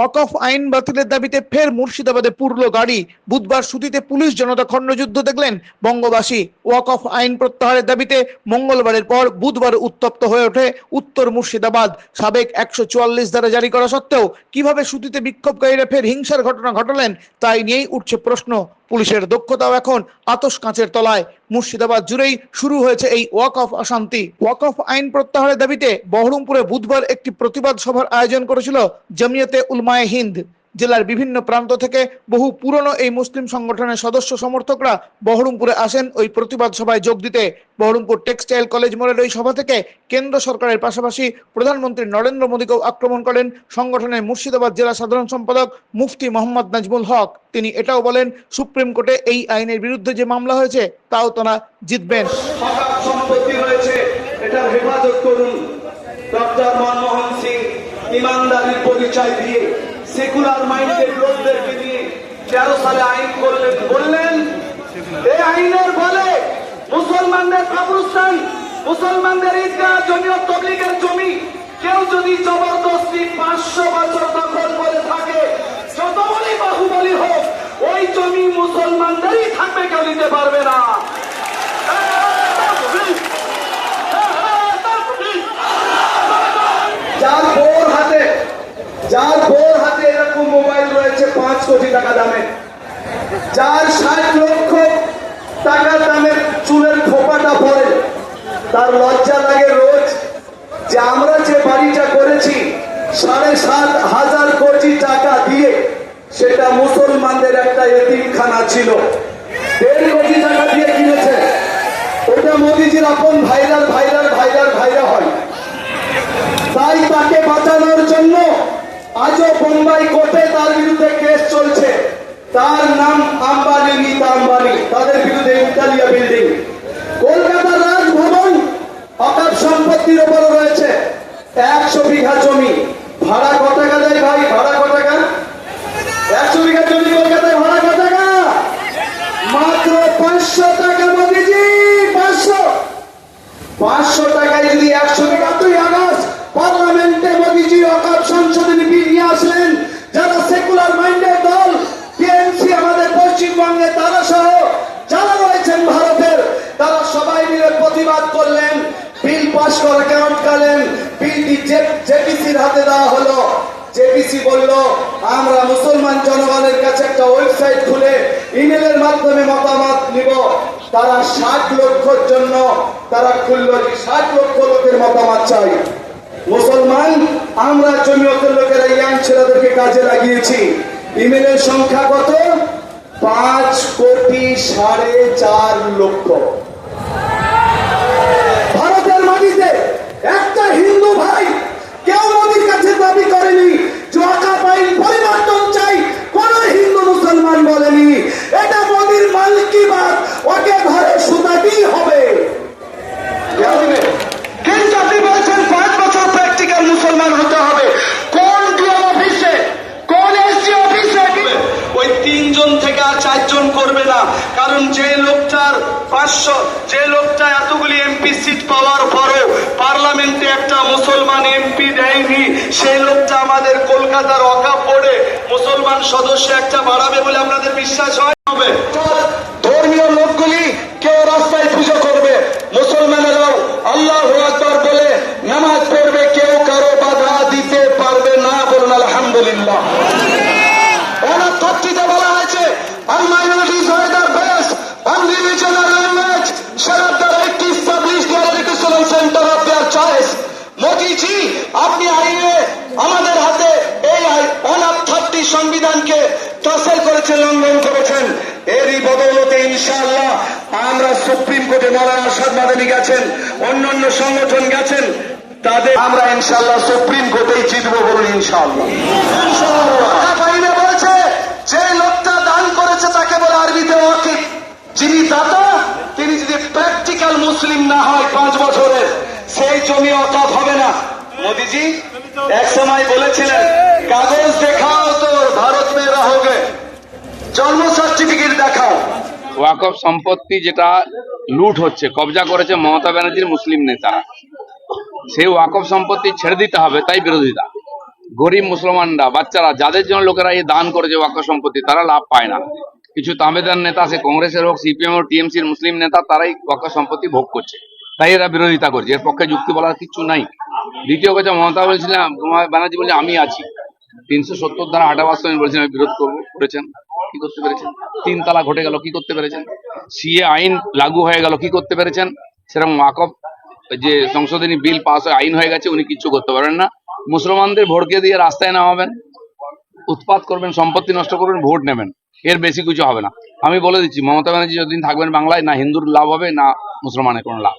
ওয়াকফ আইন বাতিলের দাবিতে ফের মুর্শিদাবাদে পুরলো গাড়ি। বুধবার সুতিতে পুলিশ জনতা খণ্ডযুদ্ধ দেখলেন বঙ্গবাসী। ওয়াকফ আইন প্রত্যাহারের দাবিতে মঙ্গলবারের পর বুধবার উত্তপ্ত হয়ে ওঠে উত্তর মুর্শিদাবাদ। সাবেক একশো চুয়াল্লিশ দ্বারা জারি করা সত্ত্বেও কীভাবে সুতিতে বিক্ষোভকারীরা ফের হিংসার ঘটনা ঘটালেন, তাই নিয়েই উঠছে প্রশ্ন। পুলিশের দক্ষতাও এখন আতস কাঁচের তলায়। মুর্শিদাবাদ জুড়েই শুরু হয়েছে এই ওয়াক অফ অশান্তি। ওয়াক অফ আইন প্রত্যাহারের দাবিতে বহরমপুরে বুধবার একটি প্রতিবাদ সভার আয়োজন করেছিল জমিয়তে উলমায়ে হিন্দ জেলার বিভিন্ন প্রান্ত থেকে বহু পুরনো এই মুসলিম সংগঠনের সদস্য সমর্থকরা বহরমপুরে আসেন ওই প্রতিবাদ সভায় যোগ দিতে। বহরমপুর টেক্সটাইল কলেজ মোড়ের ওই সভা থেকে কেন্দ্র সরকারের পাশাপাশি প্রধানমন্ত্রী নরেন্দ্র মোদীকেও আক্রমণ করেন সংগঠনের মুর্শিদাবাদ জেলা সাধারণ সম্পাদক মুফতি মোহাম্মদ নাজমুল হক। তিনি এটাও বলেন, সুপ্রিম কোর্টে এই আইনের বিরুদ্ধে যে মামলা হয়েছে, তাও তারা জিতবেন। ইমানদারির পরিচয় দিয়ে। সেকুলার মাইন্ডেড লোকদেরকে নিয়ে তেরো সালে আইন করলেন বললেন? এই আইনের বলে মুসলমানদের কবরস্থান, মুসলমানদের ঈদগাহ, জমিয়ত তবলিগের জমি, কেউ যদি জবরদস্তি পাঁচশো বছর দখল করে থাকে যত বলি বাহুবলী হোক, ওই জমি মুসলমানদেরই থাকবে, কেউ নিতে পারবে না। যার বোর হাতে, যার বোর হাতে এরকম মোবাইল রয়েছে পাঁচ কোটি টাকা দামে। যার ষাট লক্ষ টাকা দামের চুলের খোপাটা পড়ে। তার লজ্জা লাগে রোজ যে আমরা যে বাড়িটা করেছি, সাড়ে সাত হাজার কোটি টাকা দিয়ে সেটা মুসলমানদের একটা এতিমখানা ছিল। দেড় কোটি টাকা দিয়ে কিনেছে। ওটা মোদিজির আপন ভাইরাল ভাইরাল ভাইরাল ভাইরাল হয়। তাই তাকে বাঁচানোর জন্য আজও বোম্বাই কোর্টে তার বিরুদ্ধে কেস চলছে। তার নাম আম্বানি, নীতা আম্বানি। তাদের বিরুদ্ধে ইতালিয়া বিল্ডিং। কলকাতার রাজভবন অকাপ সম্পত্তির উপর রয়েছে। একশো বিঘা জমি। ভাড়া কত টাকা দেয় ভাই? ভাড়া কত টাকা? একশো বিঘা জমি কলকাতায় ভাড়া কত টাকা? মাত্র পাঁচশো টাকা মোদিজি, পাঁচশো। পাঁচশো টাকায় যদি একশো একাত্তর আগস্ট পার্লামেন্টে মোদীজি অকাপ পাশ আটকালেন বিলটি জেপিসির হাতে দেওয়া হলো। জেপিসি বলল, আমরা মুসলমান জনগণের কাছে একটা ওয়েবসাইট খুলে ইমেলের মাধ্যমে মতামত নিব। তারা ষাট লক্ষর জন্য, তারা খুলল, ষাট লক্ষ লোকের মতামত চাই। মুসলমান, আমরা জমিয়তের লোকেরা ইয়াং ছেলেদেরকে কাজে লাগিয়েছি। ইমেলের সংখ্যা কত? পাঁচ কোটি সাড়ে চার লক্ষ। মাটিতে একটা হিন্দু ভাই কেউ নদীর কাছে দাবি করেনি যে ওয়াকাফ আইন পরিবর্তন চাই কোন হিন্দু মুসলমান বলেনি এটা মোদির মালিকি বাদ ওকে ঘরে সুতাতেই হবে কিন্তু আপনি বলছেন পাঁচ বছর প্র্যাকটিক্যাল মুসলমান হতে হবে কোন ডিএম অফিসে কোন এসডি অফিসে ওই তিনজন থেকে আর চারজন করবে না কারণ যে লোকটার পাঁচশো। যে লোকটা এতগুলি এমপি সিট পাওয়ার পরও পার্লামেন্টে একটা মুসলমান এমপি দেয়নি, সেই লোকটা আমাদের কলকাতার অকাপ বোর্ডে মুসলমান সদস্য একটা বাড়াবে বলে আপনাদের বিশ্বাস হয়? হবে ধর্মীয় লোকগুলি কেউ রাস্তায় পুজো করবে, মুসলমানেরাও আমরা সুপ্রিম কোর্টে মৌলানা আসাদ মাদানি গেছেন, অন্যান্য সংগঠন গেছেন, তাদের আমরা ইনশাআল্লাহ সুপ্রিম কোর্টেই জিতবো বলুন ইনশাআল্লাহ। আইনে বলছে, যে লোকটা দান করেছে তাকে বলে আরবিতে ওয়াকিফ। যিনি দাতা, তিনি যদি প্র্যাকটিক্যাল মুসলিম না হয় পাঁচ বছরের, সেই জমি অকাপ হবে না। মোদিজি, এক সময় বলেছিলেন, কাগজ দেখাও তোর, ভারত মে রহোগে। জন্ম সার্টিফিকেট দেখাও। ওয়াকফ সম্পত্তি যেটা লুট হচ্ছে, কবজা করেছে মমতা ব্যানার্জির মুসলিম নেতারা সেই ওয়াকফ সম্পত্তি ছেড়ে দিতে হবে, তাই বিরোধিতা গরিব মুসলমানরা, বাচ্চারা, যাদের জন্য লোকেরা এই দান করেছে ওয়াক্ফ সম্পত্তি, তারা লাভ পায় না। কিছু তামেদার নেতা, সে কংগ্রেসের হোক, সিপিএম হোক, টিএমসির মুসলিম নেতা, তারাই ওয়াক্ফ সম্পত্তি ভোগ করছে। তাই এরা বিরোধিতা করছে, এর পক্ষে যুক্তি বলার কিছু নাই। দ্বিতীয় কথা, মমতা বলছিলাম ব্যানার্জি বলছে, আমি আছি। তিনশো সত্তর আটাবাস আমি বলেছিলাম বিরোধ করব, করেছেন। কি করতে পেরেছেন? তিন তালা ঘটে গেল, কি করতে পেরেছেন? সিএ আইন লাগু হয়ে গেল, কি করতে পেরেছেন? সেরকম ওয়াকফ যে সংশোধনী বিল পাস আইন হয়ে গেছে, উনি কিচ্ছু করতে পারবেন না। মুসলমানদের ভড়কে দিয়ে রাস্তায় নামাবেন, উৎপাত করবেন, সম্পত্তি নষ্ট করবেন, ভোট নেবেন। এর বেশি কিছু হবে না। আমি বলে দিচ্ছি, মমতা ব্যানার্জি যতদিন থাকবেন বাংলায়, না হিন্দুর লাভ হবে, না মুসলমানের কোনো লাভ।